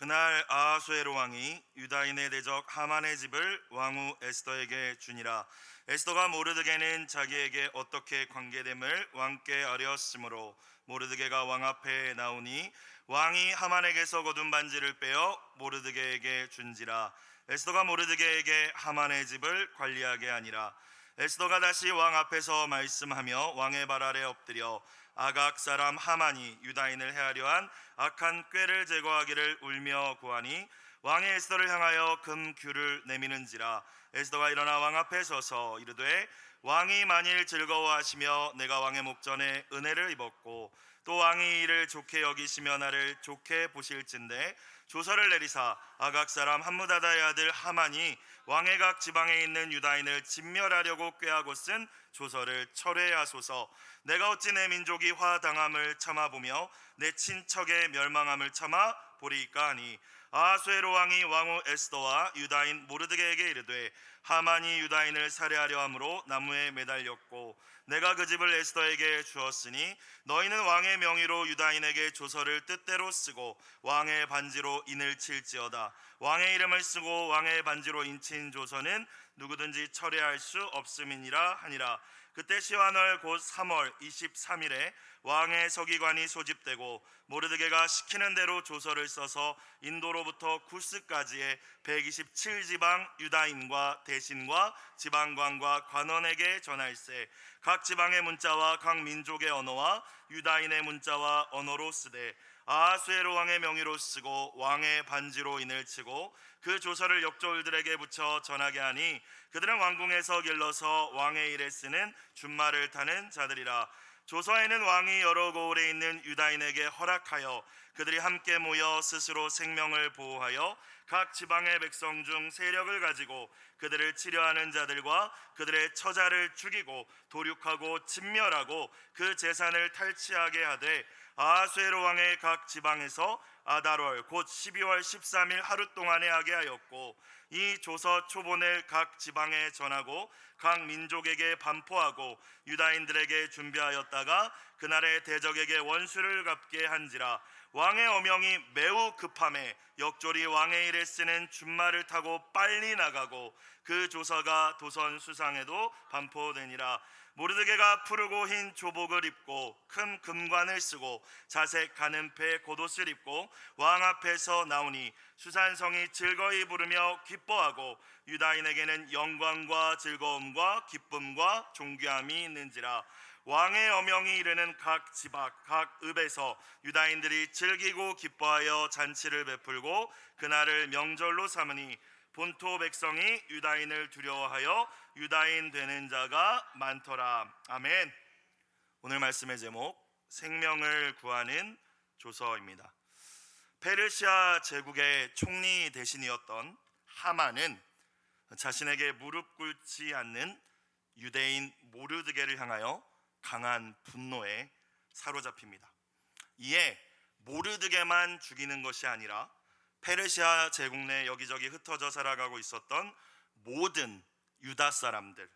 그날 아하수에로 왕이 유다인의 대적 하만의 집을 왕후 에스더에게 주니라. 에스더가 모르드게는 자기에게 어떻게 관계됨을 왕께 아뢰었으므로 모르드게가 왕 앞에 나오니 왕이 하만에게서 거둔 반지를 빼어 모르드게에게 준지라. 에스더가 모르드게에게 하만의 집을 관리하게 하니라. 에스더가 다시 왕 앞에서 말씀하며 왕의 발 아래 엎드려 아각 사람 하만이 유다인을 해하려 한 악한 꾀를 제거하기를 울며 구하니 왕이 에스더를 향하여 금규를 내미는지라. 에스더가 일어나 왕 앞에 서서 이르되 왕이 만일 즐거워하시며 내가 왕의 목전에 은혜를 입었고 또 왕이 이를 좋게 여기시며 나를 좋게 보실진대 조서를 내리사 아각 사람 함무다다의 아들 하만이 왕의 각 지방에 있는 유다인을 진멸하려고 꾀하고 쓴 조서를 철회하소서. 내가 어찌 내 민족이 화당함을 참아보며 내 친척의 멸망함을 참아 보리이까 하니? 아하수에로 왕이 왕후 에스더와 유다인 모르드게에게 이르되 하만이 유다인을 살해하려 함으로 나무에 매달렸고 내가 그 집을 에스더에게 주었으니 너희는 왕의 명의로 유다인에게 조서를 뜻대로 쓰고 왕의 반지로 인을 칠지어다. 왕의 이름을 쓰고 왕의 반지로 인친 조서는 누구든지 철회할 수 없음이니라 하니라. 그때 시완월 곧 3월 23일에 왕의 서기관이 소집되고 모르드게가 시키는 대로 조서를 써서 인도로부터 구스까지의 127지방 유다인과 대신과 지방관과 관원에게 전할세. 각 지방의 문자와 각 민족의 언어와 유다인의 문자와 언어로 쓰되 아하수에로 왕의 명의로 쓰고 왕의 반지로 인을 치고 그 조서를 역졸들에게 붙여 전하게 하니 그들은 왕궁에서 길러서 왕의 일에 쓰는 준말을 타는 자들이라 조서에는 왕이 여러 고을에 있는 유다인에게 허락하여 그들이 함께 모여 스스로 생명을 보호하여 각 지방의 백성 중 세력을 가지고 그들을 치려하는 자들과 그들의 처자를 죽이고 도륙하고 진멸하고 그 재산을 탈취하게 하되 아하수에로 왕의 각 지방에서 아달월 곧 12월 13일 하루 동안에 하게 하였고 이 조서 초본을 각 지방에 전하고 각 민족에게 반포하고 유다인들에게 준비하였다가 그날의 대적에게 원수를 갚게 한지라 왕의 어명이 매우 급함에 역졸이 왕의 일에 쓰는 준말을 타고 빨리 나가고 그 조서가 도선 수상에도 반포되니라 모르드게가 푸르고 흰 조복을 입고 큰 금관을 쓰고 자색 가는 패 겉옷을 입고 왕 앞에서 나오니 수산성이 즐거이 부르며 기뻐하고 유다인에게는 영광과 즐거움과 기쁨과 존귀함이 있는지라 왕의 어명이 이르는 각 지박 각 읍에서 유다인들이 즐기고 기뻐하여 잔치를 베풀고 그날을 명절로 삼으니 본토 백성이 유다인을 두려워하여 유다인 되는 자가 많더라. 아멘. 오늘 말씀의 제목 생명을 구하는 조서입니다. 페르시아 제국의 총리 대신이었던 하만은 자신에게 무릎 꿇지 않는 유대인 모르드게를 향하여 강한 분노에 사로잡힙니다. 이에 모르드게만 죽이는 것이 아니라 페르시아 제국 내 여기저기 흩어져 살아가고 있었던 모든 유다 사람들,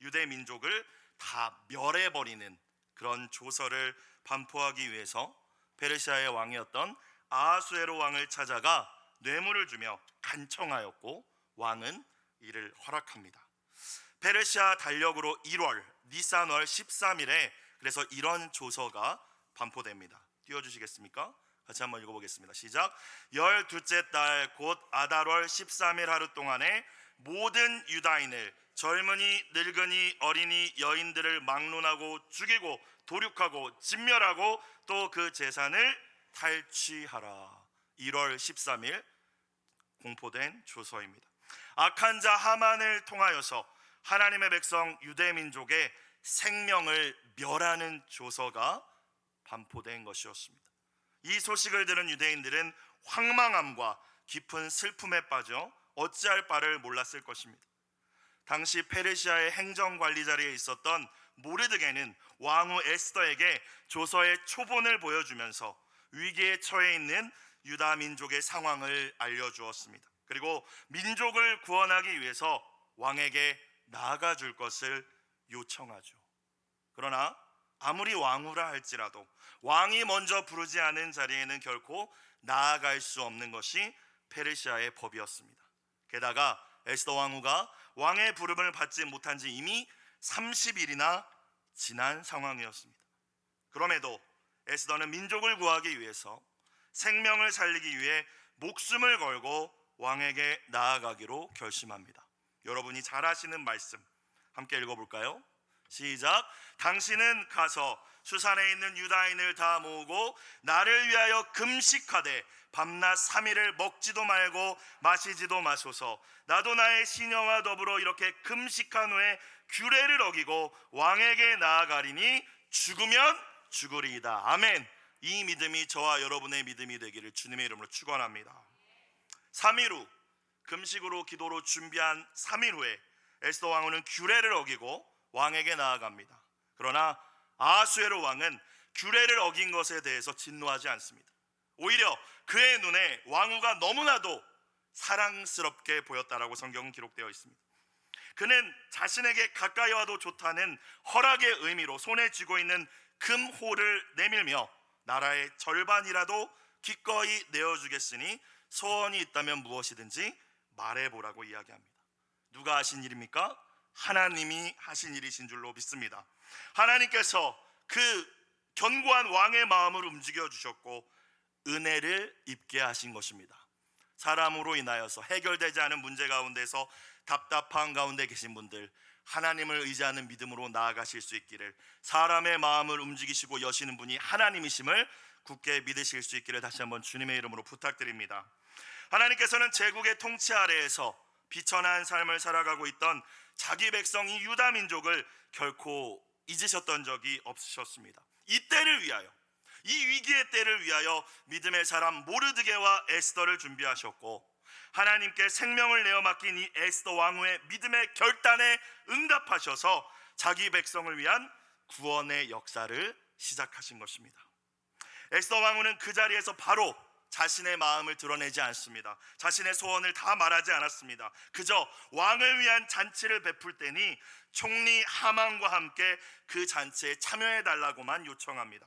유대 민족을 다 멸해버리는 그런 조서를 반포하기 위해서 페르시아의 왕이었던 아하수에로 왕을 찾아가 뇌물을 주며 간청하였고 왕은 이를 허락합니다. 페르시아 달력으로 1월 니산월 13일에 그래서 이런 조서가 반포됩니다. 띄워 주시겠습니까? 같이 한번 읽어보겠습니다. 시작. 열 둘째 달 곧 아달월 13일 하루 동안에 모든 유다인을 젊은이, 늙은이, 어린이, 여인들을 막론하고 죽이고 도륙하고 진멸하고 또 그 재산을 탈취하라. 1월 13일 공포된 조서입니다. 악한 자 하만을 통하여서 하나님의 백성 유대 민족의 생명을 멸하는 조서가 반포된 것이었습니다. 이 소식을 들은 유대인들은 황망함과 깊은 슬픔에 빠져 어찌할 바를 몰랐을 것입니다. 당시 페르시아의 행정 관리 자리에 있었던 모르드게는 왕후 에스더에게 조서의 초본을 보여주면서 위기에 처해 있는 유다 민족의 상황을 알려주었습니다. 그리고 민족을 구원하기 위해서 왕에게 나아가 줄 것을 요청하죠. 그러나 아무리 왕후라 할지라도 왕이 먼저 부르지 않은 자리에는 결코 나아갈 수 없는 것이 페르시아의 법이었습니다. 게다가 에스더 왕후가 왕의 부름을 받지 못한 지 이미 30일이나 지난 상황이었습니다. 그럼에도 에스더는 민족을 구하기 위해서 생명을 살리기 위해 목숨을 걸고 왕에게 나아가기로 결심합니다. 여러분이 잘 아시는 말씀 함께 읽어볼까요? 시작. 당신은 가서 수산에 있는 유다인을 다 모으고 나를 위하여 금식하되 밤낮 3일을 먹지도 말고 마시지도 마소서. 나도 나의 시녀와 더불어 이렇게 금식한 후에 규례를 어기고 왕에게 나아가리니 죽으면 죽으리이다. 아멘. 이 믿음이 저와 여러분의 믿음이 되기를 주님의 이름으로 축원합니다. 3일 후 금식으로 기도로 준비한 3일 후에 에스더 왕후는 규례를 어기고 왕에게 나아갑니다. 그러나 아수에로 왕은 규례를 어긴 것에 대해서 진노하지 않습니다. 오히려 그의 눈에 왕후가 너무나도 사랑스럽게 보였다라고 성경은 기록되어 있습니다. 그는 자신에게 가까이 와도 좋다는 허락의 의미로 손에 쥐고 있는 금호를 내밀며 나라의 절반이라도 기꺼이 내어주겠으니 소원이 있다면 무엇이든지 말해보라고 이야기합니다. 누가 하신 일입니까? 하나님이 하신 일이신 줄로 믿습니다. 하나님께서 그 견고한 왕의 마음을 움직여 주셨고 은혜를 입게 하신 것입니다. 사람으로 인하여서 해결되지 않은 문제 가운데서 답답한 가운데 계신 분들 하나님을 의지하는 믿음으로 나아가실 수 있기를 사람의 마음을 움직이시고 여시는 분이 하나님이심을 굳게 믿으실 수 있기를 다시 한번 주님의 이름으로 부탁드립니다. 하나님께서는 제국의 통치 아래에서 비천한 삶을 살아가고 있던 자기 백성 이 유다 민족을 결코 잊으셨던 적이 없으셨습니다. 이 때를 위하여 이 위기의 때를 위하여 믿음의 사람 모르드게와 에스더를 준비하셨고 하나님께 생명을 내어 맡긴 이 에스더 왕후의 믿음의 결단에 응답하셔서 자기 백성을 위한 구원의 역사를 시작하신 것입니다. 에스더 왕후는 그 자리에서 바로 자신의 마음을 드러내지 않습니다. 자신의 소원을 다 말하지 않았습니다. 그저 왕을 위한 잔치를 베풀 때니 총리 하만과 함께 그 잔치에 참여해 달라고만 요청합니다.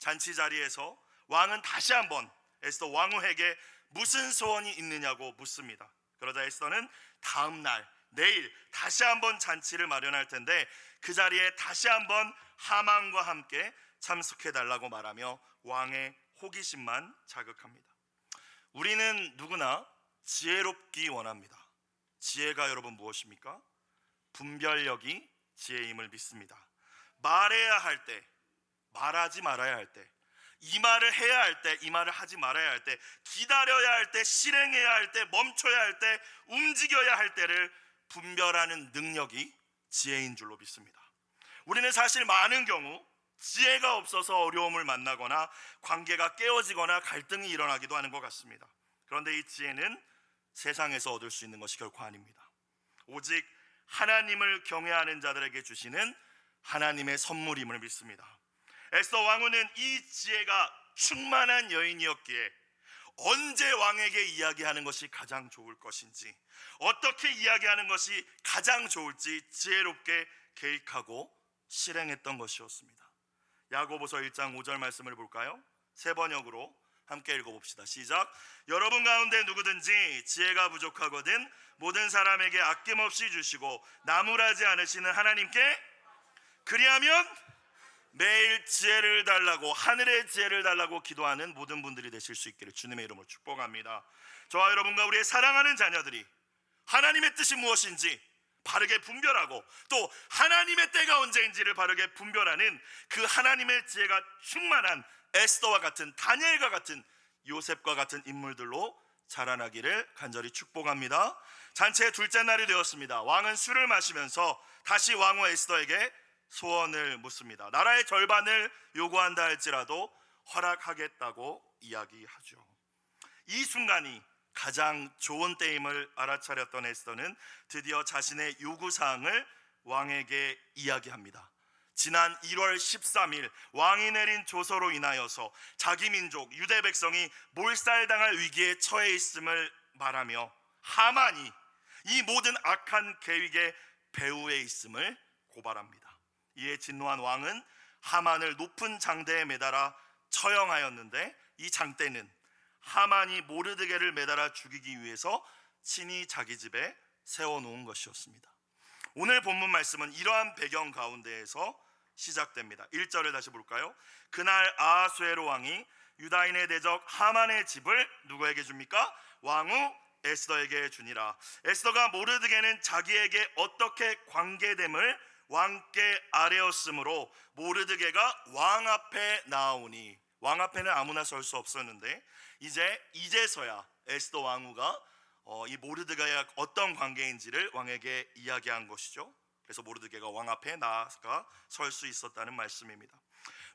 잔치 자리에서 왕은 다시 한번 에스더 왕후에게 무슨 소원이 있느냐고 묻습니다. 그러자 에스더는 다음 날 내일 다시 한번 잔치를 마련할 텐데 그 자리에 다시 한번 하만과 함께 참석해 달라고 말하며 왕의 호기심만 자극합니다. 우리는 누구나 지혜롭기 원합니다. 지혜가 여러분 무엇입니까? 분별력이 지혜임을 믿습니다. 말해야 할 때, 말하지 말아야 할 때, 이 말을 해야 할 때, 이 말을 하지 말아야 할 때, 기다려야 할 때, 실행해야 할 때, 멈춰야 할 때, 움직여야 할 때를 분별하는 능력이 지혜인 줄로 믿습니다. 우리는 사실 많은 경우 지혜가 없어서 어려움을 만나거나 관계가 깨어지거나 갈등이 일어나기도 하는 것 같습니다. 그런데 이 지혜는 세상에서 얻을 수 있는 것이 결코 아닙니다. 오직 하나님을 경외하는 자들에게 주시는 하나님의 선물임을 믿습니다. 에스더 왕후는 이 지혜가 충만한 여인이었기에 언제 왕에게 이야기하는 것이 가장 좋을 것인지 어떻게 이야기하는 것이 가장 좋을지 지혜롭게 계획하고 실행했던 것이었습니다. 야고보서 1장 5절 말씀을 볼까요? 세 번역으로 함께 읽어봅시다. 시작. 여러분 가운데 누구든지 지혜가 부족하거든 모든 사람에게 아낌없이 주시고 나무라지 않으시는 하나님께 그리하면 매일 지혜를 달라고 하늘의 지혜를 달라고 기도하는 모든 분들이 되실 수 있기를 주님의 이름으로 축복합니다. 저와 여러분과 우리의 사랑하는 자녀들이 하나님의 뜻이 무엇인지 바르게 분별하고 또 하나님의 때가 언제인지를 바르게 분별하는 그 하나님의 지혜가 충만한 에스더와 같은 다니엘과 같은 요셉과 같은 인물들로 자라나기를 간절히 축복합니다. 잔치의 둘째 날이 되었습니다. 왕은 술을 마시면서 다시 왕후 에스더에게 소원을 묻습니다. 나라의 절반을 요구한다 할지라도 허락하겠다고 이야기하죠. 이 순간이 가장 좋은 때임을 알아차렸던 에스더는 드디어 자신의 요구 사항을 왕에게 이야기합니다. 지난 1월 13일 왕이 내린 조서로 인하여서 자기 민족 유대 백성이 몰살당할 위기에 처해 있음을 말하며 하만이 이 모든 악한 계획의 배후에 있음을 고발합니다. 이에 진노한 왕은 하만을 높은 장대에 매달아 처형하였는데 이 장대는 하만이 모르드게를 매달아 죽이기 위해서 친히 자기 집에 세워놓은 것이었습니다. 오늘 본문 말씀은 이러한 배경 가운데에서 시작됩니다. 1절을 다시 볼까요? 그날 아하수에로 왕이 유다인의 대적 하만의 집을 누구에게 줍니까? 왕후 에스더에게 주니라. 에스더가 모르드게는 자기에게 어떻게 관계됨을 왕께 아뢰었으므로 모르드게가 왕 앞에 나오니 왕 앞에는 아무나 설 수 없었는데 이제 이제서야 에스더 왕후가 어, 이 모르드게가 어떤 관계인지를 왕에게 이야기한 것이죠. 그래서 모르드게가 왕 앞에 나아가 설 수 있었다는 말씀입니다.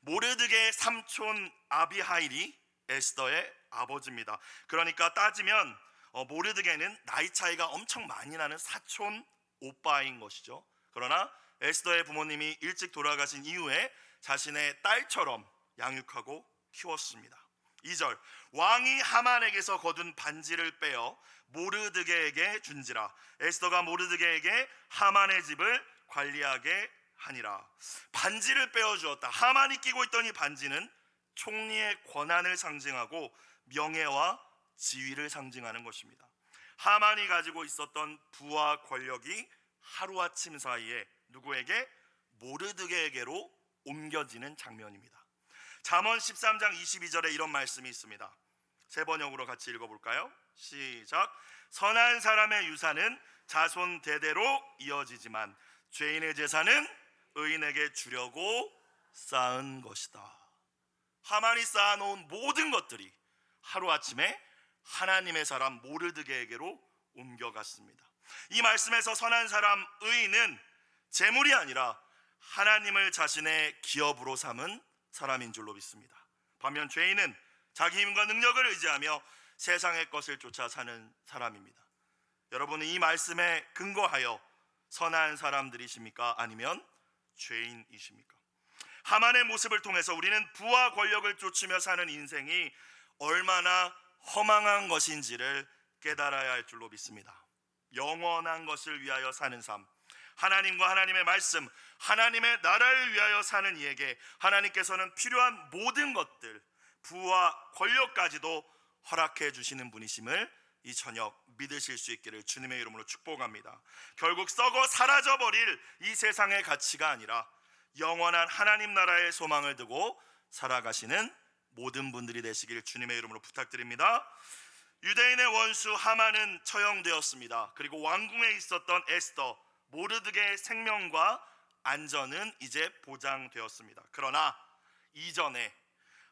모르드게의 삼촌 아비하일이 에스더의 아버지입니다. 그러니까 따지면 어, 모르드게는 나이 차이가 엄청 많이 나는 사촌 오빠인 것이죠. 그러나 에스더의 부모님이 일찍 돌아가신 이후에 자신의 딸처럼 양육하고 키웠습니다. 2절 왕이 하만에게서 거둔 반지를 빼어 모르드게에게 준지라. 에스더가 모르드게에게 하만의 집을 관리하게 하니라. 반지를 빼어 주었다. 하만이 끼고 있던 이 반지는 총리의 권한을 상징하고 명예와 지위를 상징하는 것입니다. 하만이 가지고 있었던 부와 권력이 하루아침 사이에 누구에게? 모르드게에게로 옮겨지는 장면입니다 잠언 13장 22절에 이런 말씀이 있습니다. 세 번역으로 같이 읽어 볼까요? 시작. 선한 사람의 유산은 자손 대대로 이어지지만 죄인의 재산은 의인에게 주려고 쌓은 것이다. 하만이 쌓아놓은 모든 것들이 하루아침에 하나님의 사람 모르드게에게로 옮겨갔습니다. 이 말씀에서 선한 사람 의인은 재물이 아니라 하나님을 자신의 기업으로 삼은 사람인 줄로 믿습니다. 반면 죄인은 자기 힘과 능력을 의지하며 세상의 것을 쫓아 사는 사람입니다. 여러분은 이 말씀에 근거하여 선한 사람들이십니까? 아니면 죄인이십니까? 하만의 모습을 통해서 우리는 부와 권력을 쫓으며 사는 인생이 얼마나 허망한 것인지를 깨달아야 할 줄로 믿습니다. 영원한 것을 위하여 사는 삶, 하나님과 하나님의 말씀, 하나님의 나라를 위하여 사는 이에게 하나님께서는 필요한 모든 것들, 부와 권력까지도 허락해 주시는 분이심을 이 저녁 믿으실 수 있기를 주님의 이름으로 축복합니다. 결국 썩어 사라져 버릴 이 세상의 가치가 아니라 영원한 하나님 나라의 소망을 두고 살아가시는 모든 분들이 되시길 주님의 이름으로 부탁드립니다. 유대인의 원수 하만은 처형되었습니다. 그리고 왕궁에 있었던 에스더 모르드게의 생명과 안전은 이제 보장되었습니다. 그러나 이전에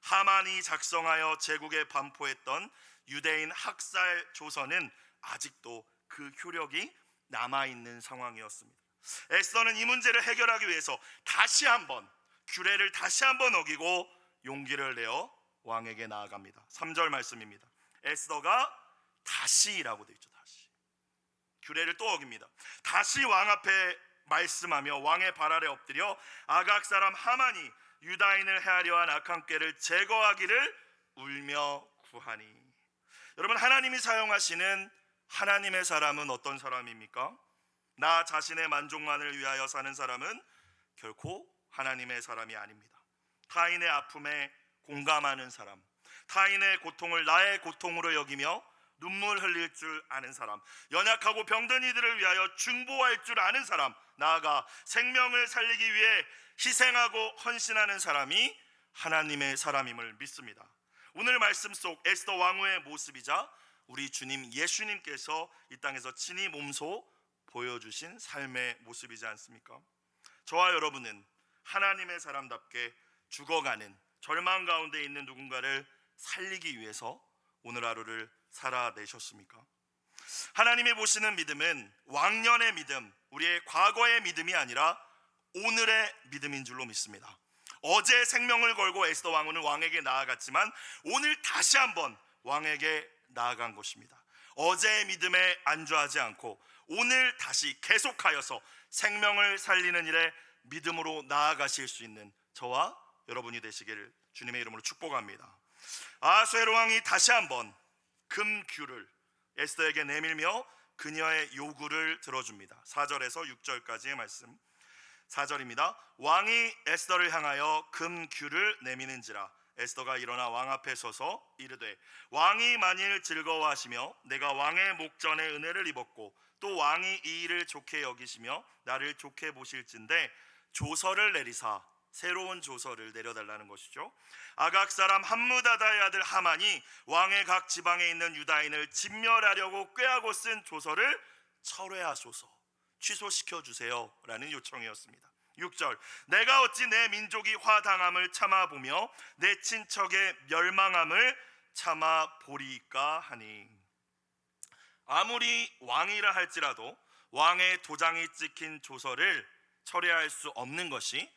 하만이 작성하여 제국에 반포했던 유대인 학살 조서는 아직도 그 효력이 남아 있는 상황이었습니다. 에스더는 이 문제를 해결하기 위해서 다시 한번 규례를 다시 한번 어기고 용기를 내어 왕에게 나아갑니다. 3절 말씀입니다. 에스더가 다시라고 되어 있죠. 규례를 또 어깁니다. 다시 왕 앞에 말씀하며 왕의 발 아래 엎드려 아각 사람 하만이 유다인을 헤아려 한 악한 꾀를 제거하기를 울며 구하니 여러분 하나님이 사용하시는 하나님의 사람은 어떤 사람입니까? 나 자신의 만족만을 위하여 사는 사람은 결코 하나님의 사람이 아닙니다. 타인의 아픔에 공감하는 사람, 타인의 고통을 나의 고통으로 여기며 눈물 흘릴 줄 아는 사람, 연약하고 병든 이들을 위하여 중보할 줄 아는 사람, 나아가 생명을 살리기 위해 희생하고 헌신하는 사람이 하나님의 사람임을 믿습니다. 오늘 말씀 속 에스더 왕후의 모습이자 우리 주님 예수님께서 이 땅에서 친히 몸소 보여주신 삶의 모습이지 않습니까? 저와 여러분은 하나님의 사람답게 죽어가는 절망 가운데 있는 누군가를 살리기 위해서 오늘 하루를 살아내셨습니까? 하나님이 보시는 믿음은 왕년의 믿음, 우리의 과거의 믿음이 아니라 오늘의 믿음인 줄로 믿습니다. 어제 생명을 걸고 에스더 왕후는 왕에게 나아갔지만 오늘 다시 한번 왕에게 나아간 것입니다. 어제의 믿음에 안주하지 않고 오늘 다시 계속하여서 생명을 살리는 일에 믿음으로 나아가실 수 있는 저와 여러분이 되시기를 주님의 이름으로 축복합니다. 아수에로 왕이 다시 한번 금규를 에스더에게 내밀며 그녀의 요구를 들어줍니다. 4절에서 6절까지의 말씀. 4절입니다. 왕이 에스더를 향하여 금규를 내미는지라 에스더가 일어나 왕 앞에 서서 이르되 왕이 만일 즐거워하시며 내가 왕의 목전에 은혜를 입었고 또 왕이 이 일을 좋게 여기시며 나를 좋게 보실진데 조서를 내리사 새로운 조서를 내려달라는 것이죠. 아각 사람 함무다다의 아들 하만이 왕의 각 지방에 있는 유다인을 진멸하려고 꾀하고 쓴 조서를 철회하소서 취소시켜 주세요라는 요청이었습니다. 6절 내가 어찌 내 민족이 화당함을 참아 보며 내 친척의 멸망함을 참아 보리까 하니 아무리 왕이라 할지라도 왕의 도장이 찍힌 조서를 철회할 수 없는 것이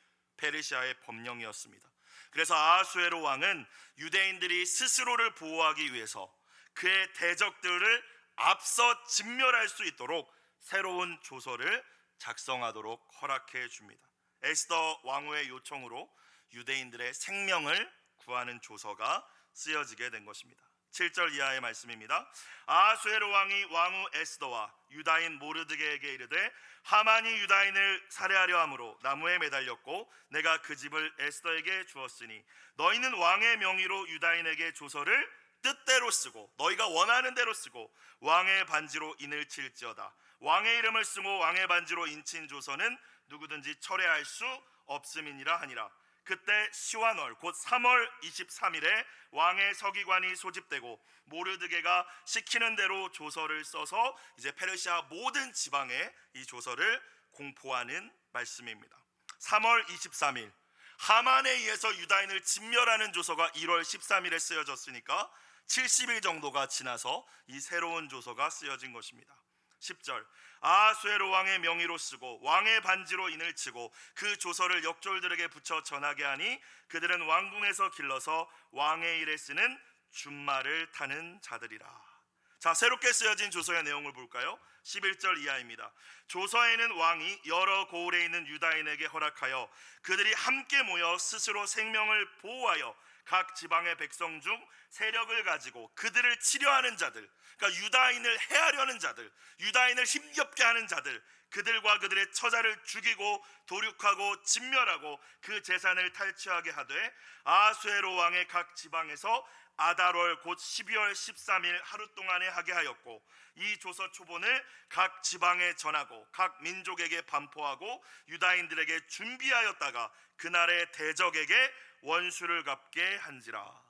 페르시아의 법령이었습니다. 그래서 아하수에로 왕은 유대인들이 스스로를 보호하기 위해서 그의 대적들을 앞서 진멸할 수 있도록 새로운 조서를 작성하도록 허락해 줍니다. 에스더 왕후의 요청으로 유대인들의 생명을 구하는 조서가 쓰여지게 된 것입니다. 7절 이하의 말씀입니다. 아하수에로 왕이 왕후 에스더와 유다인 모르드게에게 이르되 하만이 유다인을 살해하려 함으로 나무에 매달렸고 내가 그 집을 에스더에게 주었으니 너희는 왕의 명의로 유다인에게 조서를 뜻대로 쓰고 너희가 원하는 대로 쓰고 왕의 반지로 인을 칠지어다 왕의 이름을 쓰고 왕의 반지로 인친 조서는 누구든지 철회할 수 없음이니라 하니라 그때 시완월 곧 3월 23일에 왕의 서기관이 소집되고 모르드게가 시키는 대로 조서를 써서 이제 페르시아 모든 지방에 이 조서를 공포하는 말씀입니다. 3월 23일 하만에 의해서 유다인을 진멸하는 조서가 1월 13일에 쓰여졌으니까 70일 정도가 지나서 이 새로운 조서가 쓰여진 것입니다. 10절 아하수에로 왕의 명의로 쓰고 왕의 반지로 인을 치고 그 조서를 역졸들에게 붙여 전하게 하니 그들은 왕궁에서 길러서 왕의 일에 쓰는 준말을 타는 자들이라. 자, 새롭게 쓰여진 조서의 내용을 볼까요? 11절 이하입니다. 조서에는 왕이 여러 고을에 있는 유다인에게 허락하여 그들이 함께 모여 스스로 생명을 보호하여 각 지방의 백성 중 세력을 가지고 그들을 치려하는 자들, 그러니까 유다인을 해하려는 자들, 유다인을 힘겹게 하는 자들, 그들과 그들의 처자를 죽이고 도륙하고 진멸하고 그 재산을 탈취하게 하되 아수에로 왕의 각 지방에서 아달월 곧 12월 13일 하루 동안에 하게 하였고 이 조서 초본을 각 지방에 전하고 각 민족에게 반포하고 유다인들에게 준비하였다가 그날의 대적에게 원수를 갚게 한지라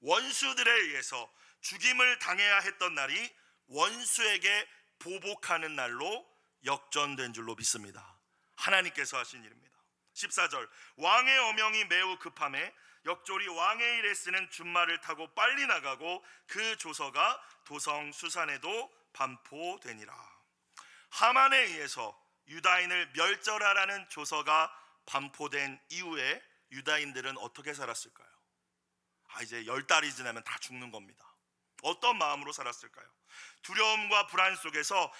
원수들에 의해서 죽임을 당해야 했던 날이 원수에게 보복하는 날로 역전된 줄로 믿습니다. 하나님께서 하신 일입니다. 14절 왕의 어명이 매우 급함에 역졸이 왕의 일에 쓰는 준말을 타고 빨리 나가고 그 조서가 도성 수산에도 반포되니라. 하만에 의해서 유다인을 멸절하라는 조서가 반포된 이후에 유다인들은 어떻게 살았을까요? 아 이제 열 달이 지나면 다 죽는 겁니다. 어떤 마음으로 살았을까요? 두려움과 불안 속에서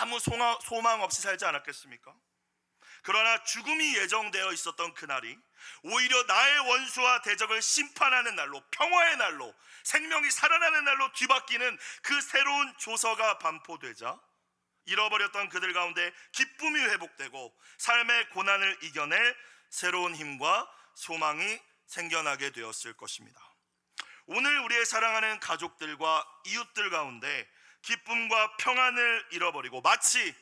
아무 소망, 없이 살지 않았겠습니까? 그러나 죽음이 예정되어 있었던 그날이 오히려 나의 원수와 대적을 심판하는 날로 평화의 날로 생명이 살아나는 날로 뒤바뀌는 그 새로운 조서가 반포되자 잃어버렸던 그들 가운데 기쁨이 회복되고 삶의 고난을 이겨낼 새로운 힘과 소망이 생겨나게 되었을 것입니다. 오늘 우리의 사랑하는 가족들과 이웃들 가운데 기쁨과 평안을 잃어버리고 마치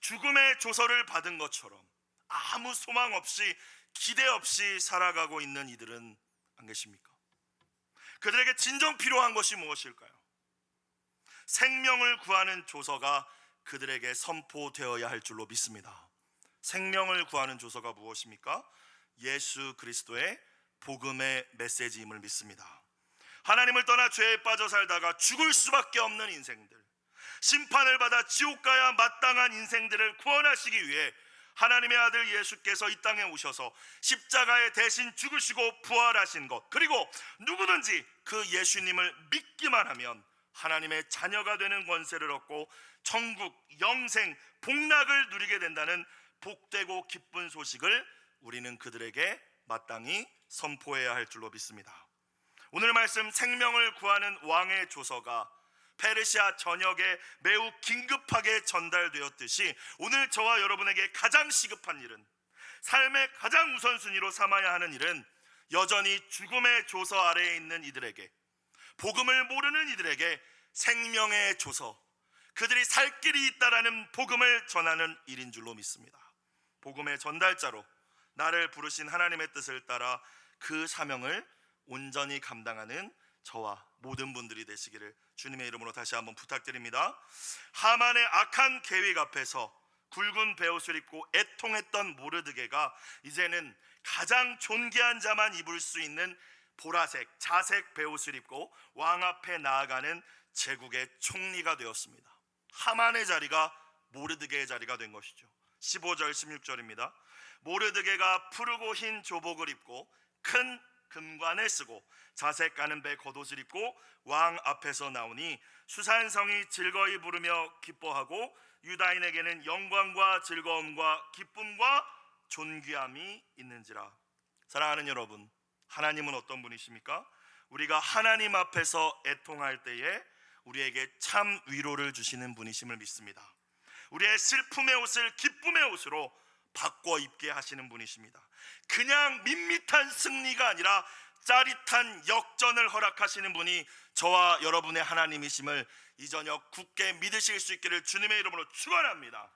죽음의 조서를 받은 것처럼 아무 소망 없이 기대 없이 살아가고 있는 이들은 안 계십니까? 그들에게 진정 필요한 것이 무엇일까요? 생명을 구하는 조서가 그들에게 선포되어야 할 줄로 믿습니다. 생명을 구하는 조서가 무엇입니까? 예수 그리스도의 복음의 메시지임을 믿습니다. 하나님을 떠나 죄에 빠져 살다가 죽을 수밖에 없는 인생들, 심판을 받아 지옥 가야 마땅한 인생들을 구원하시기 위해 하나님의 아들 예수께서 이 땅에 오셔서 십자가에 대신 죽으시고 부활하신 것, 그리고 누구든지 그 예수님을 믿기만 하면 하나님의 자녀가 되는 권세를 얻고 천국, 영생, 복락을 누리게 된다는 복되고 기쁜 소식을 우리는 그들에게 마땅히 선포해야 할 줄로 믿습니다. 오늘 말씀 생명을 구하는 왕의 조서가 페르시아 전역에 매우 긴급하게 전달되었듯이 오늘 저와 여러분에게 가장 시급한 일은 삶의 가장 우선순위로 삼아야 하는 일은 여전히 죽음의 조서 아래에 있는 이들에게 복음을 모르는 이들에게 생명의 조서 그들이 살 길이 있다라는 복음을 전하는 일인 줄로 믿습니다. 복음의 전달자로 나를 부르신 하나님의 뜻을 따라 그 사명을 온전히 감당하는 저와 모든 분들이 되시기를 주님의 이름으로 다시 한번 부탁드립니다. 하만의 악한 계획 앞에서 굵은 베옷을 입고 애통했던 모르드게가 이제는 가장 존귀한 자만 입을 수 있는 보라색 자색 베옷을 입고 왕 앞에 나아가는 제국의 총리가 되었습니다. 하만의 자리가 모르드게의 자리가 된 것이죠. 15절 16절입니다. 모르드게가 푸르고 흰 조복을 입고 큰 금관을 쓰고 자색 가는 배 겉옷을 입고 왕 앞에서 나오니 수산성이 즐거이 부르며 기뻐하고 유다인에게는 영광과 즐거움과 기쁨과 존귀함이 있는지라. 사랑하는 여러분, 하나님은 어떤 분이십니까? 우리가 하나님 앞에서 애통할 때에 우리에게 참 위로를 주시는 분이심을 믿습니다. 우리의 슬픔의 옷을 기쁨의 옷으로 바꿔 입게 하시는 분이십니다. 그냥 밋밋한 승리가 아니라 짜릿한 역전을 허락하시는 분이 저와 여러분의 하나님이심을 이 저녁 굳게 믿으실 수 있기를 주님의 이름으로 축원합니다.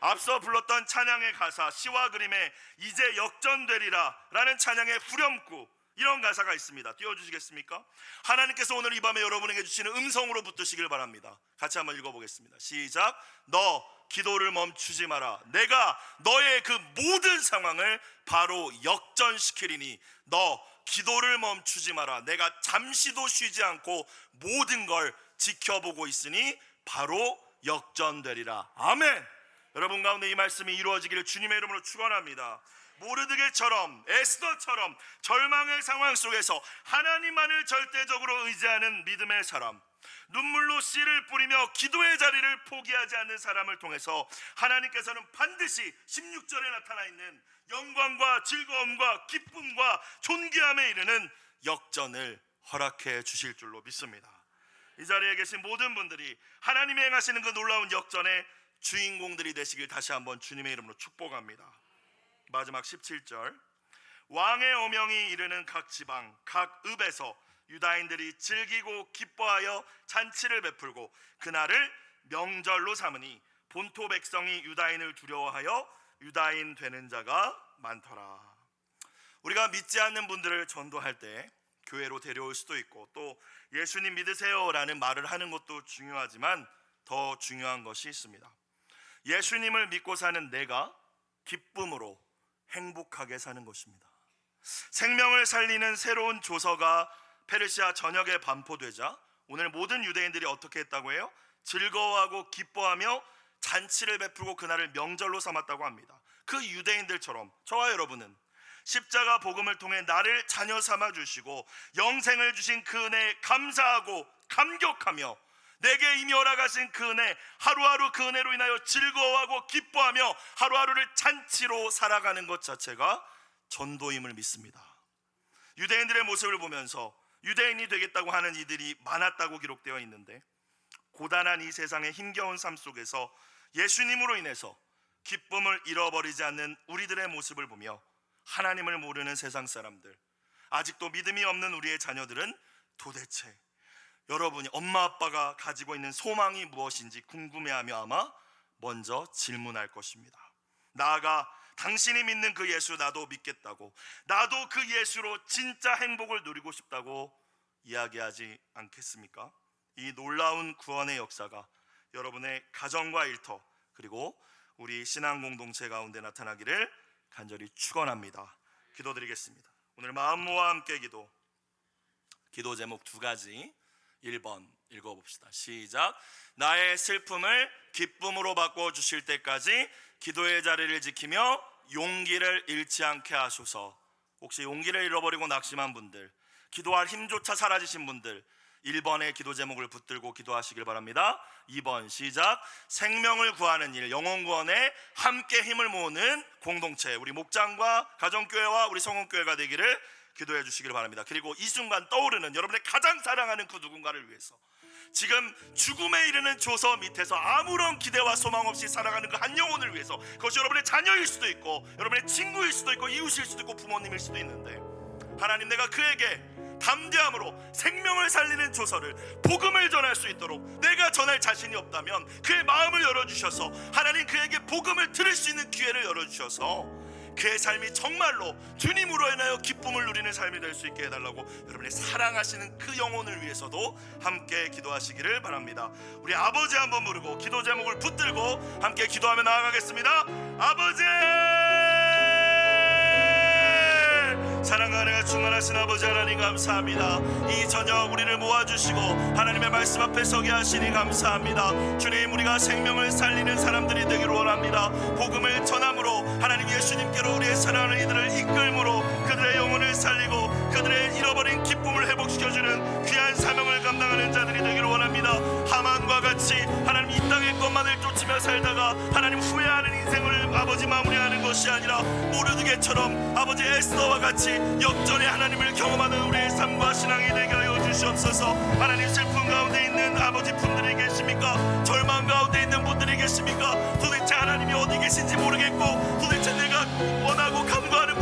앞서 불렀던 찬양의 가사 시와 그림에 이제 역전되리라 라는 찬양의 후렴구 이런 가사가 있습니다. 띄워주시겠습니까? 하나님께서 오늘 이 밤에 여러분에게 주시는 음성으로 붙드시길 바랍니다. 같이 한번 읽어보겠습니다. 시작. 너 기도를 멈추지 마라. 내가 너의 그 모든 상황을 바로 역전시키리니 너 기도를 멈추지 마라. 내가 잠시도 쉬지 않고 모든 걸 지켜보고 있으니 바로 역전되리라. 아멘. 여러분 가운데 이 말씀이 이루어지기를 주님의 이름으로 축원합니다. 모르드게처럼 에스더처럼 절망의 상황 속에서 하나님만을 절대적으로 의지하는 믿음의 사람 눈물로 씨를 뿌리며 기도의 자리를 포기하지 않는 사람을 통해서 하나님께서는 반드시 16절에 나타나 있는 영광과 즐거움과 기쁨과 존귀함에 이르는 역전을 허락해 주실 줄로 믿습니다. 이 자리에 계신 모든 분들이 하나님이 행하시는 그 놀라운 역전의 주인공들이 되시길 다시 한번 주님의 이름으로 축복합니다. 마지막 17절 왕의 오명이 이르는 각 지방 각 읍에서 유다인들이 즐기고 기뻐하여 잔치를 베풀고 그날을 명절로 삼으니 본토 백성이 유다인을 두려워하여 유다인 되는 자가 많더라. 우리가 믿지 않는 분들을 전도할 때 교회로 데려올 수도 있고 또 예수님 믿으세요라는 말을 하는 것도 중요하지만 더 중요한 것이 있습니다. 예수님을 믿고 사는 내가 기쁨으로 행복하게 사는 것입니다. 생명을 살리는 새로운 조서가 페르시아 전역에 반포되자 오늘 모든 유대인들이 어떻게 했다고 해요? 즐거워하고 기뻐하며 잔치를 베풀고 그날을 명절로 삼았다고 합니다. 그 유대인들처럼 저와 여러분은 십자가 복음을 통해 나를 자녀 삼아 주시고 영생을 주신 그 은혜에 감사하고 감격하며 내게 이미 허락하신 그 은혜 하루하루 그 은혜로 인하여 즐거워하고 기뻐하며 하루하루를 잔치로 살아가는 것 자체가 전도임을 믿습니다. 유대인들의 모습을 보면서 유대인이 되겠다고 하는 이들이 많았다고 기록되어 있는데 고단한 이 세상의 힘겨운 삶 속에서 예수님으로 인해서 기쁨을 잃어버리지 않는 우리들의 모습을 보며 하나님을 모르는 세상 사람들 아직도 믿음이 없는 우리의 자녀들은 도대체 여러분이 엄마 아빠가 가지고 있는 소망이 무엇인지 궁금해하며 아마 먼저 질문할 것입니다. 나아가 당신이 믿는 그 예수 나도 믿겠다고 나도 그 예수로 진짜 행복을 누리고 싶다고 이야기하지 않겠습니까? 이 놀라운 구원의 역사가 여러분의 가정과 일터 그리고 우리 신앙 공동체 가운데 나타나기를 간절히 축원합니다. 기도드리겠습니다. 오늘 마음 모아 함께 기도. 기도 제목 두 가지. 1번 읽어봅시다. 시작. 나의 슬픔을 기쁨으로 바꿔 주실 때까지 기도의 자리를 지키며 용기를 잃지 않게 하소서. 혹시 용기를 잃어버리고 낙심한 분들, 기도할 힘조차 사라지신 분들, 1번의 기도 제목을 붙들고 기도하시길 바랍니다. 2번 시작. 생명을 구하는 일, 영혼 구원에 함께 힘을 모으는 공동체, 우리 목장과 가정교회와 우리 성원교회가 되기를 기도해 주시기를 바랍니다. 그리고 이 순간 떠오르는 여러분의 가장 사랑하는 그 누군가를 위해서 지금 죽음에 이르는 조서 밑에서 아무런 기대와 소망 없이 살아가는 그 한 영혼을 위해서 그것이 여러분의 자녀일 수도 있고 여러분의 친구일 수도 있고 이웃일 수도 있고 부모님일 수도 있는데 하나님 내가 그에게 담대함으로 생명을 살리는 조서를 복음을 전할 수 있도록 내가 전할 자신이 없다면 그의 마음을 열어주셔서 하나님 그에게 복음을 들을 수 있는 기회를 열어주셔서 그의 삶이 정말로 주님으로 인하여 기쁨을 누리는 삶이 될 수 있게 해달라고 여러분의 사랑하시는 그 영혼을 위해서도 함께 기도하시기를 바랍니다. 우리 아버지 한번 부르고 기도 제목을 붙들고 함께 기도하며 나아가겠습니다. 아버지! 사랑하는 충만하신 아버지 하나님 감사합니다. 이 저녁 우리를 모아주시고 하나님의 말씀 앞에 서게 하시니 감사합니다. 주님 우리가 생명을 살리는 사람들이 되기를 원합니다. 복음을 전함으로 하나님 예수님께로 우리의 사랑하는 이들을 이끌므로 그들의 영혼을 살리고 그들의 잃어버린 기쁨을 회복시켜주는 귀한 사명을 감당하는 자들이 되기를 원합니다. 같이 하나님 이 땅의 것만을 쫓으며 살다가 하나님 후회하는 인생을 아버지 마무리하는 것이 아니라 모르드게처럼 아버지 에스더와 같이 역전의 하나님을 경험하는 우리의 삶과 신앙이 되게 하여 주시옵소서. 하나님 슬픔 가운데 있는 아버지 분들이 계십니까? 절망 가운데 있는 분들이 계십니까? 도대체 하나님이 어디 계신지 모르겠고 도대체 내가 원하고 간구하는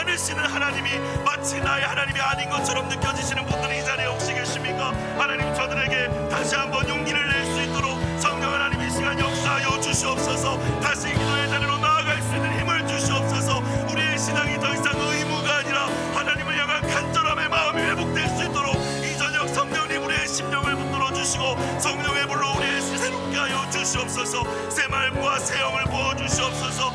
않으시는 하나님이 마치 나의 하나님이 아닌 것처럼 느껴지시는 분들이 이 자리에 혹시 계십니까? 하나님 저들에게 다시 한번 용기를 낼 수 있도록 성령 하나님 이 시간 역사하여 주시옵소서. 다시 기도의 자리로 나아갈 수 있는 힘을 주시옵소서. 우리의 신앙이 더 이상 의무가 아니라 하나님을 향한 간절함의 마음이 회복될 수 있도록 이 저녁 성령님 우리의 심령을 붙들어 주시고 성령의 불로 우리의 새롭게 하여 주시옵소서. 새 마음과 새 영을 부어 주시옵소서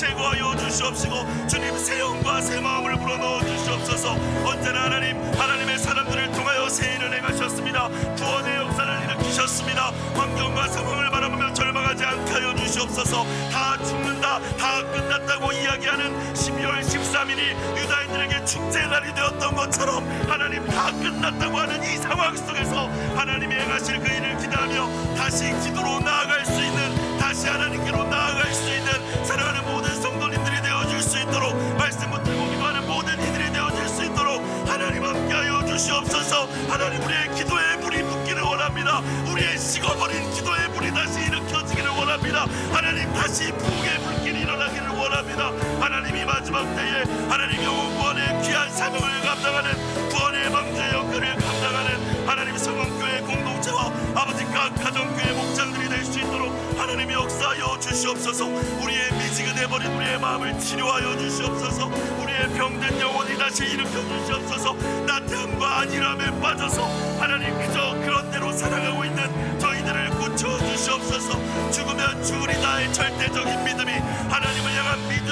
제거하여 주시옵시고 주님 새 영과 새 마음을 불어넣어 주시옵소서. 언제나 하나님 하나님의 사람들을 통하여 새 일을 행하셨습니다. 구원의 역사를 일으키셨습니다. 환경과 상황을 바라보며 절망하지 않게 하여 주시옵소서. 다 죽는다 다 끝났다고 이야기하는 12월 13일이 유다인들에게 축제의 날이 되었던 것처럼 하나님 다 끝났다고 하는 이 상황 속에서 하나님이 행하실 그 일을 기대하며 다시 기도 마지막 때에 하나님 영혼 구원의 귀한 사명을 감당하는 구원의 방주의 역할을 감당하는 하나님 성원교회 공동체와 아버지 각 가정교회 목장들이 될 수 있도록 하나님이 역사하여 주시옵소서. 우리의 미지근해버린 우리의 마음을 치료하여 주시옵소서. 우리의 병든 영혼이 다시 일으켜 주시옵소서. 나태함과 안일함에 빠져서 하나님 그저 그런 대로 살아가고 있는 저희들을 고쳐 주시옵소서. 죽으면 죽으리다의 절대적인 믿음이 하나님을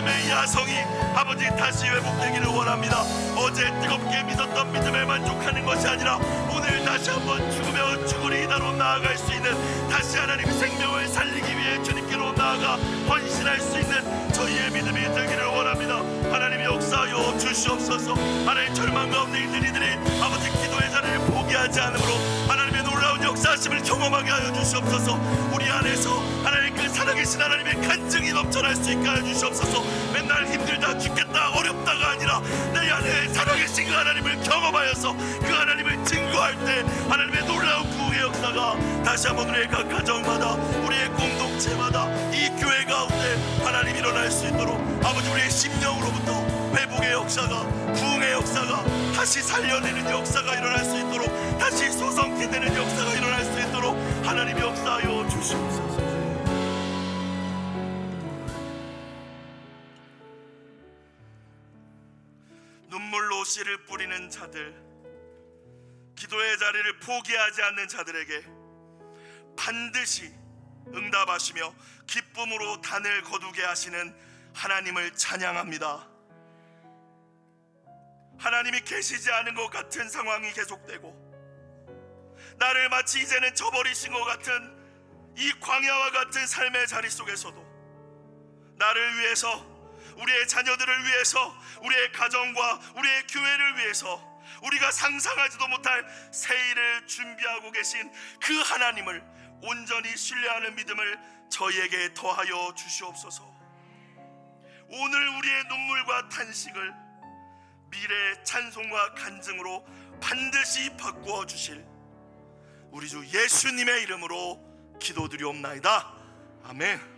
믿음의 야성이 아버지 다시 회복되기를 원합니다. 어제 뜨겁게 믿었던 믿음에 만족하는 것이 아니라 오늘 다시 한번 죽으면 죽으리다로 나아갈 수 있는 다시 하나님 생명을 살리기 위해 주님께로 나아가 헌신할 수 있는 저희의 믿음이 되기를 원합니다. 하나님 역사하여 주시옵소서. 하나님 절망 가운데 있는 이들이 아버지 기도의 자리를 포기하지 않으므로 하나님의 놀라운 역사하심을 경험하게 하여 주시옵소서. 우리 안에서 하나님 그 살아계신 하나님의 간증이 넘쳐날 수 있게 하여 주시옵소서. 맨날 힘들다 죽겠다 어렵다가 아니라 내 안에 살아계신 그 하나님을 경험하여서 그 하나님을 증거할 때 하나님의 놀라운 구의 역사가 다시 한번 우리의 각 가정마다 우리의 공동체마다 이 교회 가운데 하나님 일어날 수 있도록 아버지 우리의 심령으로부터 회복의 역사가 부흥의 역사가 다시 살려내는 역사가 일어날 수 있도록 다시 소성케 되는 역사가 일어날 수 있도록 하나님이 역사하여 주시옵소서 눈물로 씨를 뿌리는 자들 기도의 자리를 포기하지 않는 자들에게 반드시 응답하시며 기쁨으로 단을 거두게 하시는 하나님을 찬양합니다. 하나님이 계시지 않은 것 같은 상황이 계속되고 나를 마치 이제는 저버리신 것 같은 이 광야와 같은 삶의 자리 속에서도 나를 위해서 우리의 자녀들을 위해서 우리의 가정과 우리의 교회를 위해서 우리가 상상하지도 못할 새 일을 준비하고 계신 그 하나님을 온전히 신뢰하는 믿음을 저희에게 더하여 주시옵소서. 오늘 우리의 눈물과 탄식을 미래의 찬송과 간증으로 반드시 바꾸어 주실 우리 주 예수님의 이름으로 기도드리옵나이다. 아멘.